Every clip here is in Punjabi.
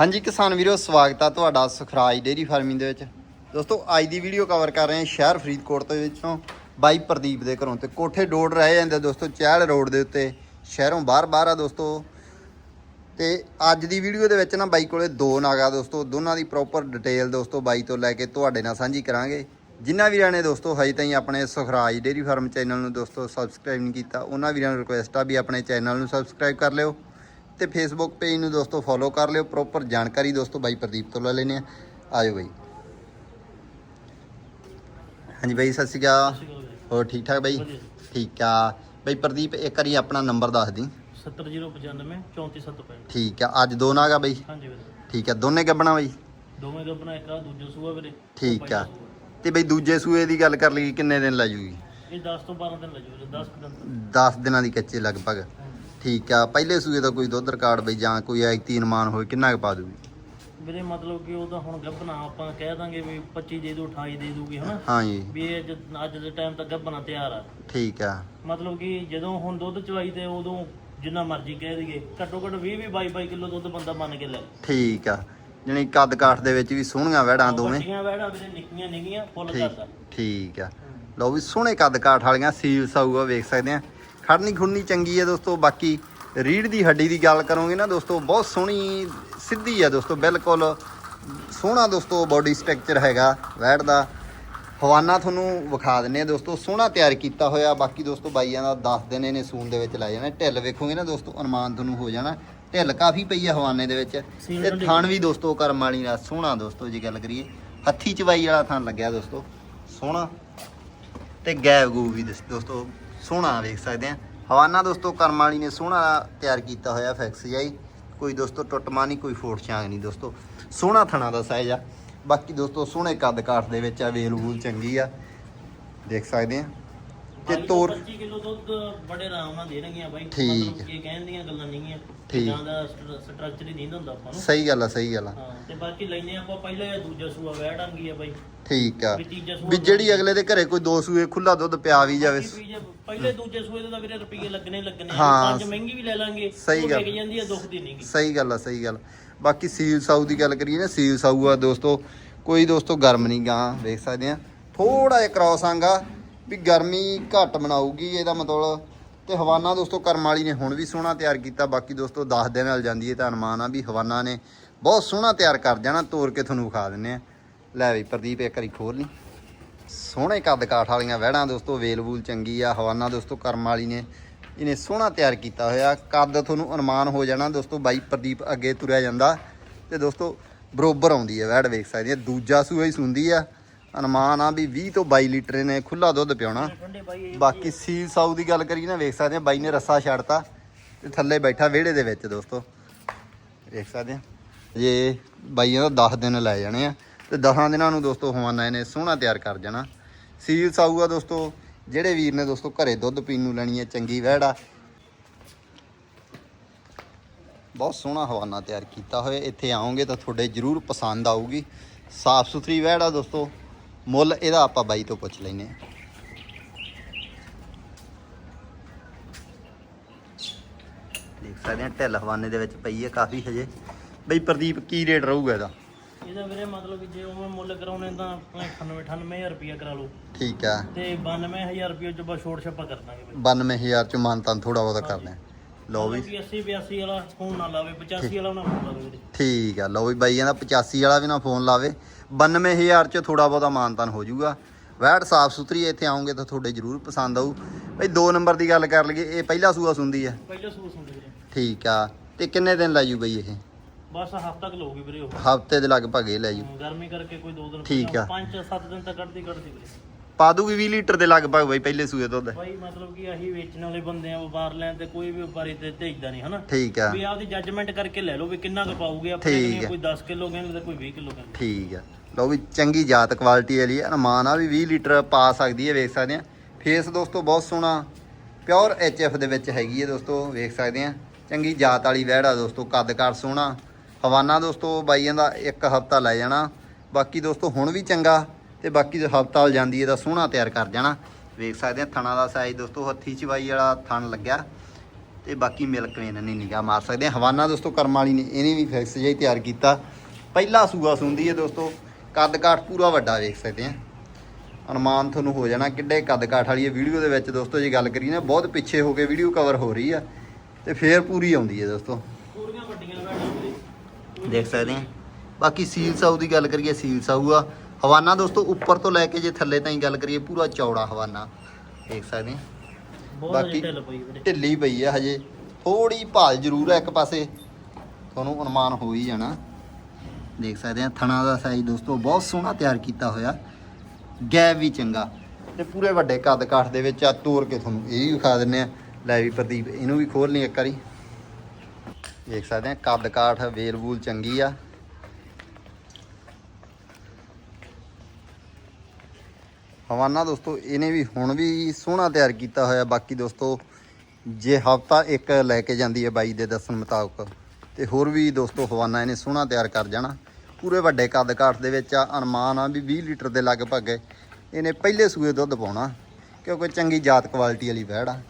ਹਾਂਜੀ ਕਿਸਾਨ ਵੀਰੋ, ਸਵਾਗਤ ਆ ਤੁਹਾਡਾ ਸੁਖਰਾਜ ਡੇਰੀ ਫਾਰਮਿੰਗ ਦੇ ਵਿੱਚ। ਦੋਸਤੋ, ਅੱਜ ਦੀ ਵੀਡੀਓ ਕਵਰ ਕਰ ਰਹੇ ਹਾਂ ਸ਼ਹਿਰ ਫਰੀਦਕੋਟ ਦੇ ਵਿੱਚੋਂ ਬਾਈ ਪ੍ਰਦੀਪ ਦੇ ਘਰੋਂ ਤੇ ਕੋਠੇ ਡੋੜ ਰਹਿ ਜਾਂਦੇ ਦੋਸਤੋ, ਚਹਿਲ ਰੋਡ ਦੇ ਉੱਤੇ, ਸ਼ਹਿਰੋਂ ਬਾਹਰ ਬਾਹਰ ਆ ਦੋਸਤੋ। ਤੇ ਅੱਜ ਦੀ ਵੀਡੀਓ ਦੇ ਵਿੱਚ ਨਾ ਬਾਈ ਕੋਲੇ ਦੋ ਨਾਗਾ ਦੋਸਤੋ, ਦੋਨਾਂ ਦੀ ਪ੍ਰੋਪਰ ਡਿਟੇਲ ਦੋਸਤੋ ਬਾਈ ਤੋਂ ਲੈ ਕੇ ਤੁਹਾਡੇ ਨਾਲ ਸਾਂਝੀ ਕਰਾਂਗੇ। ਜਿਨ੍ਹਾਂ ਵੀਰਾਂ ਨੇ ਦੋਸਤੋ ਹਜੇ ਤਾਈਂ ਆਪਣੇ ਸੁਖਰਾਜ ਡੇਰੀ ਫਾਰਮ ਚੈਨਲ ਨੂੰ ਦੋਸਤੋ ਸਬਸਕ੍ਰਾਈਬ ਨਹੀਂ ਕੀਤਾ, ਉਹਨਾਂ ਵੀਰਾਂ ਨੂੰ ਰਿਕੁਐਸਟ ਆ ਵੀ ਆਪਣੇ ਚੈਨਲ ਨੂੰ ਸਬਸਕ੍ਰਾਈਬ ਕਰ ਲਿਓ। ਤੇ ਫੇਸਬੁੱਕ ਪੇਜ ਨੂੰ ਦੋਸਤੋ ਫੋਲੋ ਕਰ ਲਿਓ ਪ੍ਰੋਪਰ ਜਾਣਕਾਰੀ ਦੋਸਤੋ ਬਾਈ ਪ੍ਰਦੀਪ ਤੋਂ ਲੈ ਲੈਨੇ ਆ ਆਜੋ ਬਾਈ। ਹਾਂਜੀ ਬਾਈ ਸਤਿ ਸ਼੍ਰੀ ਅਕਾਲ। ਹੋਰ ਠੀਕ ਠਾਕ ਬਾਈ। ਠੀਕ ਆ। ਬਾਈ ਪ੍ਰਦੀਪ ਇੱਕ ਵਾਰੀ ਆਪਣਾ ਨੰਬਰ ਦੱਸ ਦੀ। 70095 34765 ਠੀਕ ਆ ਅੱਜ ਦੋ ਨਾਗਾ ਬਾਈ? ਹਾਂਜੀ ਵੀਰੇ। ਠੀਕ ਆ ਦੋਨੇ ਗੱਬਣਾ ਬਾਈ? ਦੋਵੇਂ ਗੱਬਣਾ ਇੱਕ ਆ ਦੂਜਾ ਸੂਆ ਵੀਰੇ। ਠੀਕ ਆ। ਤੇ ਬਈ ਦੂਜੇ ਸੂਏ ਦੀ ਗੱਲ ਕਰ ਲਈ ਕਿੰਨੇ ਦਿਨ ਲੈ ਜੂਗੀ? ਇਹ 10 ਤੋਂ 12 ਦਿਨ ਵੀਰੇ 10 ਕੁ ਦਿਨ। ਤੱਕ। 10 ਦਿਨਾਂ ਦੀ ਕੱਚੇ ਲਗਭਗ। ਠੀਕ ਆ ਪਹਿਲੇ ਸੂਏ ਦਾ ਕੋਈ ਦੁੱਧ ਰਿਕਾਰਡ ਬਈ ਜਾਂ ਕੋਈ ਐਕਤੀ ਅਨੁਮਾਨ ਹੋਏ ਕਿੰਨਾ ਕੁ ਪਾ ਦੂਗੀ? ਵੀਰੇ ਮਤਲਬ ਕਿ ਉਹ ਤਾਂ ਹੁਣ ਗੱਬਣਾ ਆਪਾਂ ਕਹਿ ਦਾਂਗੇ ਵੀ 25 ਦੇ ਦੂ 28 ਦੇ ਦੂਗੀ ਹਨਾ? ਹਾਂਜੀ। ਵੀ ਇਹ ਅੱਜ ਅੱਜ ਦੇ ਟਾਈਮ ਤੱਕ ਗੱਬਣਾ ਤਿਆਰ ਆ। ਠੀਕ ਆ। ਮਤਲਬ ਕਿ ਜਦੋਂ ਹੁਣ ਦੁੱਧ ਚਵਾਈ ਤੇ ਉਦੋਂ ਜਿੰਨਾ ਮਰਜ਼ੀ ਕਹਿ ਦਈਏ ਘੱਟੋ ਘੱਟ 20 20 22 22 ਕਿਲੋ ਦੁੱਧ ਬੰਦਾ ਮੰਨ ਕੇ ਲੈ ਠੀਕ ਆ। ਜਣੀ ਕੱਦ ਕਾਠ ਦੇ ਵਿੱਚ ਵੀ ਸੋਹਣੀਆਂ ਵਹਿੜਾਂ ਦੋਵੇਂ। ਵੱਡੀਆਂ ਵੈੜਾਂ ਵੀਰੇ ਨਿੱਕੀਆਂ ਨਿੱਕੀਆਂ ਫੁੱਲ ਕਰਦਾ। ਠੀਕ ਆ। ਲਓ ਵੀ ਸੋਹਣੇ ਕੱਦ ਕਾਠ ਵਾਲੀਆਂ ਸੀਲ ਸਾਊਗਾ ਵੇਖ ਸਕਦੇ ਆ। ਖੜਨੀ ਖੁੜਨੀ ਚੰਗੀ ਆ ਦੋਸਤੋ ਬਾਕੀ ਰੀੜ ਦੀ ਹੱਡੀ ਦੀ ਗੱਲ ਕਰੋਗੇ ਨਾ ਦੋਸਤੋ ਬਹੁਤ ਸੋਹਣੀ ਸਿੱਧੀ ਆ ਦੋਸਤੋ ਬਿਲਕੁਲ ਸੋਹਣਾ ਦੋਸਤੋ ਬਾਡੀ ਸਟਰਕਚਰ ਹੈਗਾ ਵੈੜ ਦਾ। ਹਵਾਨਾ ਤੁਹਾਨੂੰ ਵਿਖਾ ਦਿੰਨੇ ਆ ਦੋਸਤੋ ਸੋਹਣਾ ਤਿਆਰ ਕੀਤਾ ਹੋਇਆ ਬਾਕੀ ਦੋਸਤੋ ਬਾਈਆਂ ਦਾ ਦੱਸ ਦਿਨ ਇਹਨੇ ਸੂਨ ਦੇ ਵਿੱਚ ਲੈ ਜਾਣਾ ਢਿੱਲ ਵੇਖੋਗੇ ਨਾ ਦੋਸਤੋ ਅਨੁਮਾਨ ਤੁਹਾਨੂੰ ਹੋ ਜਾਣਾ। ਢਿੱਲ ਕਾਫੀ ਪਈ ਆ ਹਵਾਨੇ ਦੇ ਵਿੱਚ ਤੇ। ਥਣ ਵੀ ਦੋਸਤੋ ਕਰਮ ਵਾਲੀ ਦਾ ਸੋਹਣਾ ਦੋਸਤੋ ਜੇ ਗੱਲ ਕਰੀਏ। ਹੱਥੀ ਚਵਾਈ ਵਾਲਾ ਥਣ ਲੱਗਿਆ ਦੋਸਤੋ ਸੋਹਣਾ। ਤੇ ਗੈਬ ਗੂ ਵੀ ਦੋਸ- ਦੋਸਤੋ ਸੋਹਣਾ ਵੇਖ ਸਕਦੇ ਆ। ਹਵਾਨਾ ਦੋਸਤੋ, ਕਰਮ ਵਾਲੀ ਨੇ ਸੋਹਣਾ ਤਿਆਰ ਕੀਤਾ ਹੋਇਆ ਫੈਕਸ ਜਾਈ ਕੋਈ ਦੋਸਤੋ ਟੁੱਟਮਾ ਨਹੀਂ ਕੋਈ ਫੋਟ ਛਾਂਗ ਨਹੀਂ ਦੋਸਤੋ। ਸੋਹਣਾ ਥਣਾ ਦਾ ਸਾਈਜ਼ ਆ। ਬਾਕੀ ਦੋਸਤੋ, ਸੋਹਣੇ ਕੱਦ ਕਾਠ ਦੇ ਵਿੱਚ ਆ ਵੇਲ ਵੂਲ ਚੰਗੀ ਆ। ਦੇਖ ਸਕਦੇ ਆ। ਤੇ ਬਾਈ ਤੋਰ 25 ਕਿਲੋ ਦੁੱਧ ਬੜੇ ਆਰਾਮ ਨਾਲ ਦੇਣਗੀਆਂ ਬਾਈ। ਠੀਕ। ਮਤਲਬ ਕਿ ਕਹਿਣ ਦੀਆਂ ਗੱਲਾਂ ਨਹੀਂ ਆ ਠੀਕ। ਦਾ ਸਟਰਕਚਰ ਹੀ ਨਹੀਂ ਹੁੰਦਾ ਆਪਾਂ ਨੂੰ। ਸਹੀ ਗੱਲ ਆ ਸਹੀ ਗੱਲ ਆ। ਹਾਂ ਤੇ ਬਾਕੀ ਲੈਨੇ ਆਪਾਂ ਪਹਿਲਾਂ ਜਾਂ ਦੂਜਾ ਸੂਆ ਵੈੜਾਂਗੀ ਆ ਬਾਈ। ਠੀਕ ਆ। ਵੀ ਤੀਜਾ ਸੂਆ ਵੀ ਜਿਹੜੀ ਅਗਲੇ ਦੇ ਘਰੇ ਕੋਈ ਦੋ ਸੂਏ ਖੁੱਲਾ ਦੁੱਧ ਪਿਆ ਵੀ ਜਾਵੇ। ਬਾਕੀ ਵੀ ਜੇ ਪਹਿਲੇ ਦੂਜੇ ਸੂਏ ਦੇ ਤਾਂ ਵੀਰੇ ਰੁਪਏ ਲੱਗਣੇ ਹੀ ਲੱਗਣੇ ਆ। ਹਾਂ। ਪੰਜ ਮਹਿੰਗੀ ਵੀ ਲੈ ਲਾਂਗੇ ਸਹੀ ਉਹ ਗੱਲ। ਵਿਕ ਜਾਂਦੀ ਆ ਦੁੱਖ ਦੀ ਨਹੀਂਗੀ ਸਹੀ ਗੱਲ ਆ ਸਹੀ ਗੱਲ ਬਾਕੀ ਸੀਲ ਸਾਊ ਦੀ ਗੱਲ ਕਰੀਏ ਨਾ ਸੀਲ ਸਾਊ ਆ ਦੋਸਤੋ ਕੋਈ ਦੋਸਤੋ ਗਰਮ ਨਹੀਂ ਗਾ ਵੇਖ ਸਕਦੇ ਆ। ਥੋੜਾ ਜਿਹਾ ਕ੍ਰਾਸ ਆਂਗਾ। ਵੀ ਗਰਮੀ ਘੱਟ ਬਣਾਊਗੀ ਇਹਦਾ ਮਤਲਬ ਤੇ ਹਵਾਨਾ ਦੋਸਤੋ ਕਰਮ ਵਾਲੀ ਨੇ ਹੁਣ ਵੀ ਸੋਹਣਾ ਤਿਆਰ ਕੀਤਾ, ਬਾਕੀ ਦੋਸਤੋ 10 ਦਿਨ ਨਾਲ ਜਾਂਦੀ ਹੈ ਤਾਂ ਅਨੁਮਾਨ ਆ ਵੀ ਹਵਾਨਾ ਨੇ ਬਹੁਤ ਸੋਹਣਾ ਤਿਆਰ ਕਰ ਜਾਣਾ ਤੋੜ ਕੇ ਤੁਹਾਨੂੰ ਵਿਖਾ ਦਿੰਨੇ ਆ। ਲੈ ਵੀ ਪ੍ਰਦੀਪ ਇੱਕ ਵਾਰੀ ਖੋਲ ਲਈ। ਸੋਹਣੇ ਕੱਦ ਕਾਠ ਵਾਲੀਆਂ ਵਹਿੜਾਂ ਦੋਸਤੋ, ਵੇਲ ਵੂਲ ਚੰਗੀ ਆ, ਹਵਾਨਾ ਦੋਸਤੋ ਕਰਮ ਵਾਲੀ ਨੇ ਇਹਨੇ ਸੋਹਣਾ ਤਿਆਰ ਕੀਤਾ ਹੋਇਆ। ਕੱਦ ਤੁਹਾਨੂੰ ਅਨੁਮਾਨ ਹੋ ਜਾਣਾ ਦੋਸਤੋ, ਬਾਈ ਪ੍ਰਦੀਪ ਅੱਗੇ ਤੁਰਿਆ ਜਾਂਦਾ ਤੇ ਦੋਸਤੋ ਬਰੋਬਰ ਆਉਂਦੀ ਹੈ ਵਹਿੜ ਵੇਖ ਸਕਦੇ ਆ ਦੂਜਾ ਸੂਆ ਹੀ ਸੁੰਦੀ ਆ। ਅਨੁਮਾਨ ਆ ਵੀ 20 ਤੋਂ 22 ਲੀਟਰ ਨੇ ਖੁੱਲਾ ਦੁੱਧ ਇਹ ਬਾਕੀ ਸੀਲ ਸਾਊ ਦੀ ਗੱਲ ਕਰੀਏ ਨਾ ਵੇਖ ਸਕਦੇ ਆ ਬਾਈ ਨੇ ਰੱਸਾ ਛੱਡਤਾ ਤੇ ਥੱਲੇ ਬੈਠਾ ਵਿਹੜੇ ਦੇ ਵਿੱਚ ਦੋਸਤੋ। ਵੇਖ ਸਕਦੇ ਆ ਜੇ ਬਾਈਆਂ ਦਾ 10 ਦਿਨ ਲੈ ਜਾਣੇ ਆ ਤੇ 10 ਦਿਨਾਂ ਨੂੰ ਦੋਸਤੋ ਹਵਾਨਾ ਇਹਨੇ ਸੋਹਣਾ ਤਿਆਰ ਕਰ ਜਾਣਾ। ਸੀਲ ਸਾਊ ਆ ਦੋਸਤੋ ਜਿਹੜੇ ਵੀਰ ਨੇ ਦੋਸਤੋ ਘਰੇ ਦੁੱਧ ਪੀਣ ਨੂੰ ਲੈਣੀ ਹੈ ਚੰਗੀ ਵਹਿੜ ਬਹੁਤ ਸੋਹਣਾ ਹਵਾਨਾ ਤਿਆਰ ਕੀਤਾ ਹੋਇਆ ਇੱਥੇ ਆਓਗੇ ਤਾਂ ਤੁਹਾਡੇ ਜ਼ਰੂਰ ਪਸੰਦ ਆਊਗੀ। ਸਾਫ਼ ਸੁਥਰੀ ਵਹਿੜ ਦੋਸਤੋ। ਮੁੱਲ ਇਹਦਾ ਆਪਾਂ ਬਾਈ ਤੋਂ ਪੁੱਛ ਲੈਨੇ ਆ ਦੇਖ ਸਕਦੇ ਆ ਢਿੱਲ ਹਵਾਨੇ ਦੇ ਵਿੱਚ ਪਈ ਹੈ ਕਾਫੀ ਹਜੇ। ਬਈ ਪ੍ਰਦੀਪ ਕੀ ਰੇਟ ਰਹੂਗਾ ਇਹਦਾ? ਇਹਦਾ ਵੀਰੇ ਮਤਲਬ ਕਿ ਜੇ ਉਹ ਮੁੱਲ ਕਰਾਉਣੇ ਤਾਂ ਆਪਣੇ 98 98000 ਰੁਪਇਆ ਕਰਾ ਲਓ। ਠੀਕ ਆ। ਤੇ 92000 ਰੁਪਏ ਚ ਬਸ ਛੋੜ ਛੱਪਾ ਕਰ ਦਾਂਗੇ ਬਾਈ। 92000 ਚ ਮਾਨਤਾਨ ਥੋੜਾ ਬਹੁਤਾ ਕਰਦੇ ਆ ਲਓ ਵੀ। 80 82 ਵਾਲਾ ਫੋਨ ਨਾ ਲਾਵੇ 85 ਵਾਲਾ ਨਾ ਫੋਨ ਲਾਵੇ ਵੀਰੇ। ਠੀਕ ਆ ਲਓ ਵੀ ਬਾਈ ਕਹਿੰਦਾ 85 ਵਾਲਾ ਵੀ ਨਾ ਫੋਨ ਲਾਵੇ। 92000 ਚ ਥੋੜਾ ਬਹੁਤਾ ਮਾਨਤਾਨ ਹੋ ਜਾਊਗਾ। ਵੈਟ ਸਾਫ਼ ਸੁਥਰੀ ਇੱਥੇ ਆਉਂਗੇ ਤਾਂ ਤੁਹਾਡੇ ਜ਼ਰੂਰ ਪਸੰਦ ਆਊ। ਬਈ ਦੋ ਨੰਬਰ ਦੀ ਗੱਲ ਕਰ ਲਈਏ ਇਹ ਪਹਿਲਾ ਸੂਆ ਸੁੰਦੀ ਆ। ਪਹਿਲਾਂ ਸੂਸ ਹੁੰਦੇ ਵੀਰੇ ਠੀਕ ਆ ਤੇ ਕਿੰਨੇ ਦਿਨ ਲੈ ਜੂ ਬਈ ਇਹ? ਬਸ ਹਫ਼ਤਾ ਕੁ ਲਊਗੀ ਵੀਰੇ ਉਹ। ਹਫ਼ਤੇ ਦੇ ਲਗਭਗ ਇਹ ਲੈ ਜੂ। ਗਰਮੀ ਕਰਕੇ ਕੋਈ ਦੋ ਦਿਨ ਠੀਕ ਆ। 5-7 ਦਿਨ ਤੱਕ ਕੱਢਦੀ ਕੱਢਦੀ ਵੀਰੇ। ਪਾ ਦੂਗੀ 20 ਲੀਟਰ ਦੇ ਲਗਭਗ ਬਈ ਪਹਿਲੇ ਸੂਏ ਦੁੱਧ। ਬਾਈ ਮਤਲਬ ਕਿ ਆਹੀ ਵੇਚਣ ਵਾਲੇ ਬੰਦੇ ਆ ਵਪਾਰ ਲੈਣ ਤੇ ਕੋਈ ਵੀ ਵਪਾਰੀ ਤੇ ਭੇਜਦਾ ਨਹੀਂ ਹਨਾ? ਠੀਕ ਆ। ਵੀ ਆਪਦੀ ਜੱਜਮੈਂਟ ਕਰਕੇ ਲੈ ਲਓ ਵੀ ਕਿੰਨਾ ਕੁ ਪਾਉਗੇ ਆਪਣੇ ਠੀਕ। ਕੋਈ 10 ਕਿਲੋ ਕਹਿੰਦੇ ਤੇ ਕੋਈ 20 ਕਿਲੋ ਕਹਿੰਦੇ। ਠੀਕ ਆ। ਲਓ ਵੀ ਚੰਗੀ ਜਾਤ ਕੁਆਲਿਟੀ ਵਾਲੀ ਹੈ ਅਨੁਮਾਨ ਆ ਵੀ 20 ਲੀਟਰ ਪਾ ਸਕਦੀ ਹੈ ਵੇਖ ਸਕਦੇ ਆ। ਫੇਸ ਦੋਸਤੋ ਬਹੁਤ ਸੋਹਣਾ ਪਿਓਰ ਐਫ ਦੇ ਵਿੱਚ ਹੈਗੀ ਹੈ ਦੋਸਤੋ ਵੇਖ ਸਕਦੇ ਆ। ਚੰਗੀ ਜਾਤ ਵਾਲੀ ਵਹਿੜ ਆ ਦੋਸਤੋ ਕੱਦ-ਕਾਰ ਸੋਹਣਾ। ਹਵਾਨਾ ਦੋਸਤੋ ਬਾਈਆਂ ਦਾ ਇੱਕ ਹਫਤਾ ਲੈ ਜਾਣਾ। ਬਾਕੀ ਦੋਸਤੋ ਹੁਣ ਵੀ ਚੰਗਾ। ਤੇ ਬਾਕੀ ਜੋ ਹਫਤਾ ਹੋ ਜਾਂਦੀ ਹੈ ਤਾਂ ਸੋਹਣਾ ਤਿਆਰ ਕਰ ਜਾਣਾ। ਵੇਖ ਸਕਦੇ ਆ ਥਣਾ ਦਾ ਸਾਈਜ਼ ਦੋਸਤੋ ਹੱਥੀ ਚਵਾਈ ਵਾਲਾ ਥਣ ਲੱਗਿਆ। ਤੇ ਬਾਕੀ ਮਿਲਕ ਵੇਨ ਨਹੀਂ ਨਿਗਾ ਮਾਰ ਸਕਦੇ। ਆ। ਹਵਾਨਾ ਦੋਸਤੋ ਕਰਮ ਵਾਲੀ ਨੇ ਇਹਨੇ ਵੀ ਫਿਕਸ ਜਿਹਾ ਤਿਆਰ ਕੀਤਾ। ਪਹਿਲਾ ਸੂਆ ਸੁੰਦੀ ਹੈ ਦੋਸਤੋ। ਕੱਦ ਕਾਠ ਪੂਰਾ ਵੱਡਾ ਵੇਖ ਸਕਦੇ ਆ। ਅਨੁਮਾਨ ਤੁਹਾਨੂੰ ਹੋ ਜਾਣਾ ਕਿੱਡੇ ਕੱਦ ਕਾਠ ਵਾਲੀ ਹੈ। ਵੀਡੀਓ ਦੇ ਵਿੱਚ ਦੋਸਤੋ ਜੇ ਗੱਲ ਕਰੀਏ ਨਾ ਬਹੁਤ ਪਿੱਛੇ ਹੋ ਕੇ ਵੀਡੀਓ ਕਵਰ ਹੋ ਰਹੀ ਆ। ਤੇ ਫੇਰ ਪੂਰੀ ਆਉਂਦੀ ਹੈ ਦੋਸਤੋ। ਪੂਰੀਆਂ ਵੱਡੀਆਂ ਦੇਖ ਸਕਦੇ ਆ। ਬਾਕੀ ਸੀਲ ਸਾਊ ਦੀ ਗੱਲ ਕਰੀਏ ਸੀਲ ਸਾਊ ਆ। ਹਵਾਨਾ ਦੋਸਤੋ ਉੱਪਰ ਤੋਂ ਲੈ ਕੇ ਜੇ ਥੱਲੇ ਤਾਈਂ ਗੱਲ ਕਰੀਏ ਪੂਰਾ ਚੌੜਾ ਹਵਾਨਾ। ਦੇਖ ਸਕਦੇ ਬਹੁਤ ਬਾਕੀ- ਢਿੱਲ ਪਈ ਆ ਹਜੇ। ਥੋੜੀ ਭਾਲ ਜ਼ਰੂਰ ਆ ਇੱਕ ਪਾਸੇ। ਤੁਹਾਨੂੰ ਅਨੁਮਾਨ ਹੋ ਹੀ ਜਾਣਾ। ਦੇਖ ਸਕਦੇ ਆ ਥਣਾ ਦਾ ਸਾਈਜ਼ ਦੋਸਤੋ ਬਹੁਤ ਸੋਹਣਾ ਤਿਆਰ ਕੀਤਾ ਹੋਇਆ। ਗੈਪ ਵੀ ਚੰਗਾ। ਤੇ ਪੂਰੇ ਵੱਡੇ ਕੱਦ ਕਾਠ ਦੇ ਵਿੱਚ ਆ ਤੋੜ ਕੇ ਤੁਹਾਨੂੰ ਇਹ ਵੀ ਵਿਖਾ ਦਿੰਨੇ ਆ। ਲੈ ਵੀ ਪ੍ਰਦੀਪ ਇਹਨੂੰ ਵੀ ਖੋਲ ਲਈ ਇੱਕ ਵਾਰੀ। ਦੇਖ ਸਕਦੇ ਆ ਕੱਦ ਕਾਠ ਵੇਲ ਵੂਲ ਚੰਗੀ ਆ। ਹਵਾਨਾ ਦੋਸਤੋ, ਇਹਨੇ ਵੀ ਹੁਣ ਵੀ ਸੋਹਣਾ ਤਿਆਰ ਕੀਤਾ ਹੋਇਆ। ਬਾਕੀ ਦੋਸਤੋ, ਜੇ ਹਫਤਾ ਇੱਕ ਲੈ ਕੇ ਜਾਂਦੀ ਹੈ ਬਾਈ ਦੇ ਦੱਸਣ ਮੁਤਾਬਕ, ਤੇ ਹੋਰ ਵੀ ਦੋਸਤੋ, ਹਵਾਨਾ ਇਹਨੇ ਸੋਹਣਾ ਤਿਆਰ ਕਰ ਜਾਣਾ। ਪੂਰੇ ਵੱਡੇ ਕੱਦ ਕਾਠ ਦੇ ਵਿੱਚ ਆ ਅਨੁਮਾਨ ਆ ਵੀ 20 ਲੀਟਰ ਦੇ ਲਗਭਗ। ਇਹਨੇ ਪਹਿਲੇ ਸੂਏ ਦੁੱਧ ਪਾਉਣਾ, ਕਿਉਂਕਿ ਚੰਗੀ ਜਾਤ ਕੁਆਲਿਟੀ ਵਾਲੀ ਵਹਿੜ ਆ।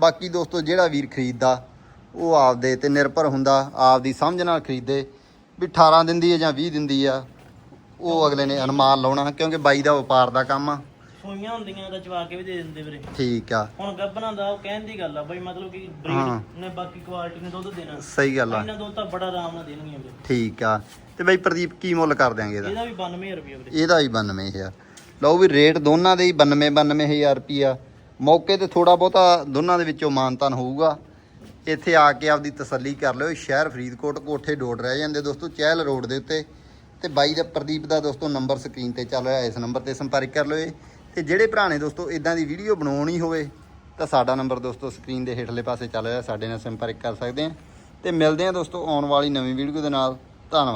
ਬਾਕੀ ਦੋਸਤੋ, ਜਿਹੜਾ ਵੀਰ ਖਰੀਦਦਾ, ਉਹ ਆਪਦੇ ਤੇ ਨਿਰਭਰ ਹੁੰਦਾ, ਆਪਦੀ ਸਮਝ ਨਾਲ ਖਰੀਦੇ। ਵੀ 18 ਦਿੰਦੀ ਹੈ ਜਾਂ 20 ਦਿੰਦੀ ਆ ਉਹ ਅਗਲੇ ਨੇ ਅਨੁਮਾਨ ਲਾਉਣਾ ਕਿਉਂਕਿ ਬਾਈ ਦਾ ਵਪਾਰ ਦਾ ਕੰਮ ਆ। ਸੂਈਆਂ ਹੁੰਦੀਆਂ ਤਾਂ ਚਵਾ ਕੇ ਵੀ ਦੇ ਦਿੰਦੇ ਵੀਰੇ। ਠੀਕ ਆ। ਹੁਣ ਗੱਬਣਾ ਦਾ ਉਹ ਕਹਿਣ ਦੀ ਗੱਲ ਆ ਬਈ ਮਤਲਬ ਕਿ ਹਾਂ। ਬਰੀਡ ਨੇ ਬਾਕੀ ਕੁਆਲਿਟੀ ਨੇ ਦੁੱਧ ਦੇਣਾ। ਸਹੀ ਗੱਲ ਆ। ਇਹਨਾਂ ਦੁੱਧ ਤਾਂ ਬੜਾ ਆਰਾਮ ਨਾਲ ਦੇਣਗੀਆਂ ਵੀਰੇ। ਠੀਕ ਆ। ਤੇ ਬਾਈ ਪ੍ਰਦੀਪ ਕੀ ਮੁੱਲ ਕਰ ਦਿਆਂਗੇ ਇਹਦਾ? ਇਹਦਾ ਵੀ 92000 ਰੁਪਏ ਵੀਰੇ। ਇਹਦਾ ਵੀ 92000 ਲਓ ਵੀ ਰੇਟ ਦੋਨਾਂ ਦੇ ਹੀ 92 92000 ਰੁਪਿਆ ਮੌਕੇ ਤੇ ਥੋੜਾ ਬਹੁਤਾ ਦੋਨਾਂ ਦੇ ਵਿੱਚੋਂ ਮਾਨਤਾਨ ਹੋਊਗਾ। ਇੱਥੇ ਆ ਕੇ ਆਪਦੀ ਤਸੱਲੀ ਕਰ ਲਿਓ। ਸ਼ਹਿਰ ਫਰੀਦਕੋਟ ਕੋਠੇ ਡੋੜ ਰਹਿ ਜਾਂਦੇ ਦੋਸਤੋ ਚਹਿਲ ਰੋਡ ਦੇ ਉੱਤੇ ਤੇ ਬਾਈ ਦਾ ਪ੍ਰਦੀਪ ਦਾ ਦੋਸਤੋ ਨੰਬਰ ਸਕਰੀਨ ਤੇ ਚੱਲ ਰਿਹਾ, ਇਸ ਨੰਬਰ ਤੇ ਸੰਪਰਕ ਕਰ ਲਓ ਇਹ। ਤੇ ਜਿਹੜੇ ਭਰਾ ਨੇ ਦੋਸਤੋ ਇਦਾਂ ਦੀ ਵੀਡੀਓ ਬਣਾਉਣੀ ਹੋਵੇ, ਤਾਂ ਸਾਡਾ ਨੰਬਰ ਦੋਸਤੋ ਸਕਰੀਨ ਦੇ ਹੇਠਲੇ ਪਾਸੇ ਚੱਲ ਰਿਹਾ, ਸਾਡੇ ਨਾਲ ਸੰਪਰਕ ਕਰ ਸਕਦੇ ਆ। ਤੇ ਮਿਲਦੇ ਆ ਦੋਸਤੋ ਆਉਣ ਵਾਲੀ ਨਵੀਂ ਵੀਡੀਓ ਦੇ ਨਾਲ। ਧੰਨਵਾਦ।